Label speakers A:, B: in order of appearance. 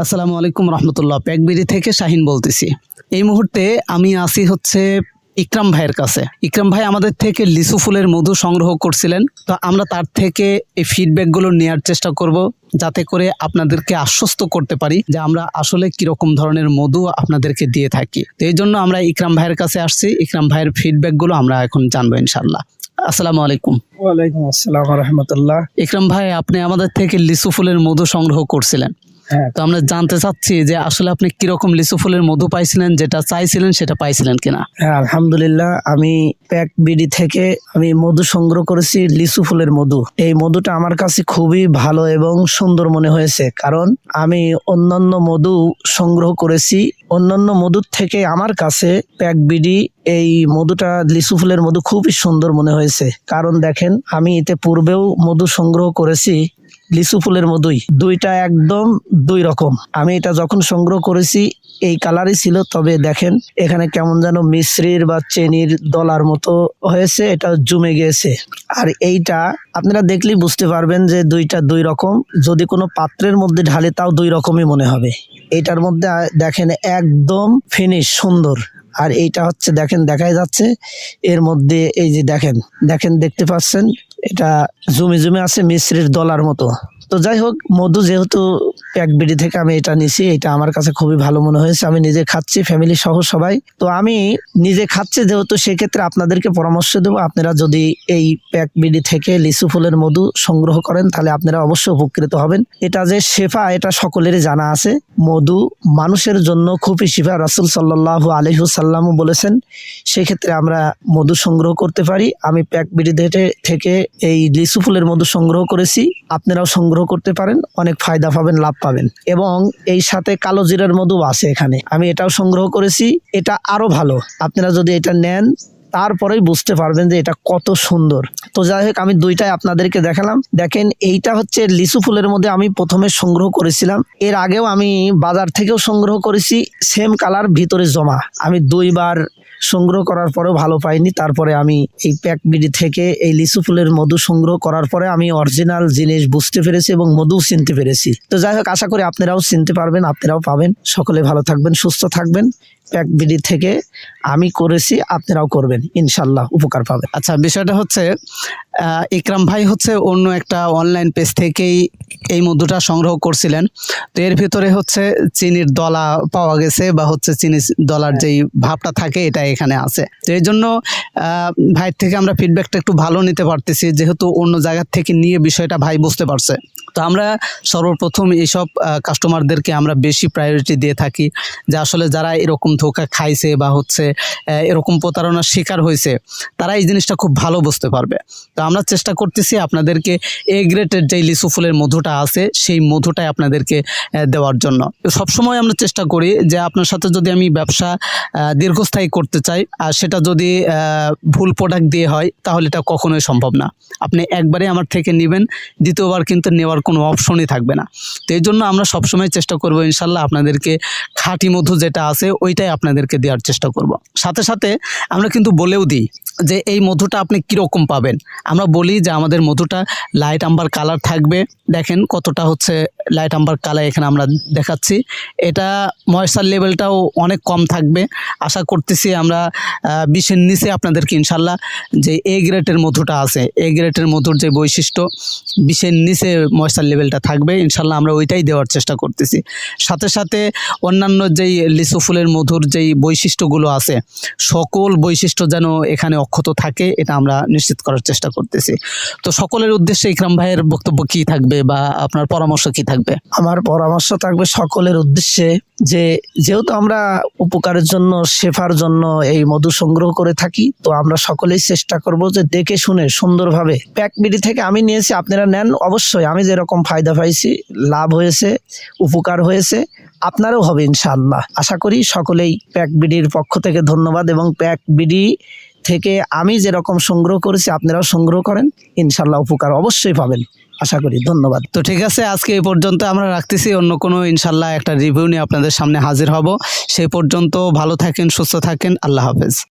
A: আসসালামু আলাইকুম রহমতুল্লাহ। প্যাকবিড়ি থেকে শাহিন বলতেছি। এই মুহূর্তে আমি আসি হচ্ছে ইকরাম ভাইয়ের কাছে। ইকরাম ভাই আমাদের থেকে লিচু ফুলের মধু সংগ্রহ করছিলেন। তো আমরা তার থেকে এই ফিডব্যাকগুলো নেওয়ার চেষ্টা করব যাতে করে আপনাদেরকে আশ্বস্ত করতে পারি যে আমরা আসলে কীরকম ধরনের মধু আপনাদেরকে দিয়ে থাকি। তো এই জন্য আমরা ইকরাম ভাইয়ের কাছে আসছি। ইকরাম ভাইয়ের ফিডব্যাকগুলো আমরা এখন জানব ইনশাল্লাহ আসসালামু আলাইকুম।
B: ওয়ালাইকুম আসসালাম রহমতুল্লাহ।
A: ইকরাম ভাই আপনি আমাদের থেকে লিচু ফুলের মধু সংগ্রহ করছিলেন। তো আমরা জানতে চাচ্ছি যে আসলে আপনি কীরকম লিচু ফুলের মধু পাইছিলেন যেটা চাইছিলেন সেটা পাইছিলেন কিনা?
B: হ্যাঁ আলহামদুলিল্লাহ আমি প্যাক বিডি থেকে আমি মধু সংগ্রহ করেছি লিচু ফুলের মধু। এই মধুটা আমার কাছে খুবই ভালো এবং সুন্দর মনে হয়েছে কারণ আমি অন্যান্য মধু সংগ্রহ করেছি। অন্যান্য মধুর থেকে আমার কাছে প্যাক বিডি এই মধুটা লিচু ফুলের মধু খুবই সুন্দর মনে হয়েছে। কারণ দেখেন আমি এতে পূর্বেও মধু সংগ্রহ করেছি। লিচু ফুলের মতোই দুইটা একদম দুই রকম। আমি এটা যখন সংগ্রহ করেছি, এই কালারই ছিল, তবে দেখেন, এখানে কেমন যেন মিশ্রির বা চেনির দলার মতো হয়েছে, এটা জমে গিয়েছে। আর এইটা আপনারা দেখলেই বুঝতে পারবেন যে দুইটা দুই রকম। যদি কোনো পাত্রের মধ্যে ঢালে, তাও দুই রকমই মনে হবে। এইটার মধ্যে দেখেন, একদম ফিনিশ সুন্দর। আর এইটা হচ্ছে, দেখেন, দেখাই যাচ্ছে, এর মধ্যে এই যে দেখেন দেখেন, দেখতে পাচ্ছেন, এটা জমে জমে আছে মিশ্রির দলার মতো। তো যাই হোক, মধু যেহেতু প্যাকবিডি থেকে আমি এটা নিছি, এটা আমার কাছে খুবই ভালো মনে হয়েছে। আমি নিজে খাচ্ছি ফ্যামিলি সহ সবাই। তো আমি নিজে খাচ্ছি যেহেতু, সেক্ষেত্রে আপনাদেরকে পরামর্শ দেবো। আপনারা যদি এই প্যাকবিডি থেকে লিচু ফুলের মধু সংগ্রহ করেন, তাহলে আপনারা অবশ্যই উপকৃত হবেন। এটা যে শেফা, এটা সকলেরই জানা আছে। মধু মানুষের জন্য খুবই শিফা। রাসুল সাল্লাহ আলহিসাল্লামও বলেছেন, সেক্ষেত্রে আমরা মধু সংগ্রহ করতে পারি। আমি প্যাক বিডি থেকে এই লিচু ফুলের মধু সংগ্রহ করেছি। আপনারাও সংগ্রহ করতে পারেন, অনেক ফায়দা পাবেন, লাভ পাবেন। এবং এই সাথে কালো জিরার মধু আছে এখানে। আমি এটাও সংগ্রহ করেছি। এটা আরও ভালো। আপনারা যদি এটা নেন, তারপরেই বুঝতে পারবেন যে এটা কত সুন্দর। তো যাই হোক, আমি দুইটাই আপনাদেরকে দেখালাম। দেখেন, এইটা হচ্ছে লিচু ফুলের মধ্যে আমি প্রথমে সংগ্রহ করেছিলাম। এর আগেও আমি বাজার থেকেও সংগ্রহ করেছি। সেম কালার, ভিতরে জমা। আমি দুইবার সংগ্রহ করার পরেও ভালো পাইনি। তারপরে আমি এই প্যাক বিডি থেকে এই লিচু ফুলের মধু সংগ্রহ করার পরে আমি অরিজিনাল জিনিস বুঝতে পেরেছি এবং মধু চিনতে পেরেছি। তো যাই হোক, আশা করি আপনারাও চিনতে পারবেন, আপনারাও পাবেন। সকলে ভালো থাকবেন, সুস্থ থাকবেন। প্যাক বিডি থেকে আমি করেছি, আপনারাও করবেন, ইনশাল্লাহ উপকার পাবেন।
A: আচ্ছা বিষয়টা হচ্ছে ইকরাম ভাই হচ্ছে অন্য একটা অনলাইন পেজ থেকেই এই মধুটা সংগ্রহ করছিলেন। তো এর ভিতরে হচ্ছে চিনির দলা পাওয়া গেছে বা হচ্ছে চিনি দলার যেই ভাবটা থাকে, এটা এখানে আছে। তো এই জন্য ভাইয়ের থেকে আমরা ফিডব্যাকটা একটু ভালো নিতে পারতেছি, যেহেতু অন্য জায়গার থেকে নিয়ে বিষয়টা ভাই বুঝতে পারছে। তো আমরা সর্বপ্রথম এইসব কাস্টমারদেরকে আমরা বেশি প্রায়োরিটি দিয়ে থাকি, যে আসলে যারা এরকম ধোকা খাইছে বা হচ্ছে এরকম প্রতারণার শিকার হয়েছে, তারা এই জিনিসটা খুব ভালো বুঝতে পারবে। তো আমরা চেষ্টা করতেছি আপনাদেরকে এ গ্রেটের যে লিচু ফুলের মধুটা আছে, সেই মধুটাই আপনাদেরকে দেওয়ার জন্য। সবসময় আমরা চেষ্টা করি যে আপনার সাথে যদি আমি ব্যবসা দীর্ঘস্থায়ী করতে চাই, আর সেটা যদি ভুল প্রোডাক্ট দিয়ে হয়, তাহলে এটা কখনোই সম্ভব না। আপনি একবারে আমার থেকে নেবেন, দ্বিতীয়বার কিন্তু নেওয়ার কোনো অপশনই থাকবে না। তো এই জন্য আমরা সবসময় চেষ্টা করব ইনশাল্লাহ আপনাদেরকে খাঁটি মধু যেটা আছে ওইটাই আপনাদেরকে দেওয়ার চেষ্টা করব। সাথে সাথে আমরা কিন্তু বলেও দিই যে এই মধুটা আপনি কীরকম পাবেন। আমরা বলি যে আমাদের মধুটা লাইট আম্বার কালার থাকবে। দেখেন কতটা হচ্ছে লাইট আম্বার কালার এখানে আমরা দেখাচ্ছি। এটা ময়েশ্চার লেভেলটাও অনেক কম থাকবে। আশা করতেছি আমরা বিশের নিচে আপনাদেরকে ইনশাল্লাহ যে এ গ্রেটের মধুটা আছে এ গ্রেটের মধুর যে বৈশিষ্ট্য, বিশের নিচে ময়েশ্চার লেভেলটা থাকবে। ইনশাল্লাহ আমরা ওইটাই দেওয়ার চেষ্টা করতেছি। সাথে সাথে অন্যান্য যেই লিচু ফুলের মধুর যেই বৈশিষ্ট্যগুলো আছে, সকল বৈশিষ্ট্য যেন এখানে অক্ষত থাকে, এটা আমরা নিশ্চিত করার চেষ্টা করতেছি। তো সকলের উদ্দেশ্যে ইকরাম ভাইয়ের বক্তব্য কি থাকবে বা আপনার পরামর্শ কি থাকবে?
B: আমার পরামর্শ থাকবে সকলের উদ্দেশ্যে যে, যেহেতু আমরা উপকারের জন্য, শেফার জন্য এই মধু সংগ্রহ করে থাকি, তো আমরা সকলেই চেষ্টা করব যে দেখে শুনে সুন্দরভাবে। প্যাক বিডি থেকে আমি নিয়েছি, আপনারা নেন, অবশ্যই আমি যেরকম ফায়দা পাইছি, লাভ হয়েছে, উপকার হয়েছে। আপনারও হবে ইনশাআল্লাহ। আশা করি সকলেই প্যাক বিডির পক্ষ থেকে ধন্যবাদ এবং প্যাক বিডি থেকে আমি যেরকম সংগ্রহ করেছি, আপনারাও সংগ্রহ করেন। ইনশাল্লাহ উপকার অবশ্যই পাবেন। আশা করি ধন্যবাদ।
A: তো ঠিক আছে, আজকে এই পর্যন্ত আমরা রাখতেছি। অন্য কোনো ইনশাল্লাহ একটা রিভিউ নিয়ে আপনাদের সামনে হাজির হব। সেই পর্যন্ত ভালো থাকেন, সুস্থ থাকেন। আল্লাহ হাফেজ।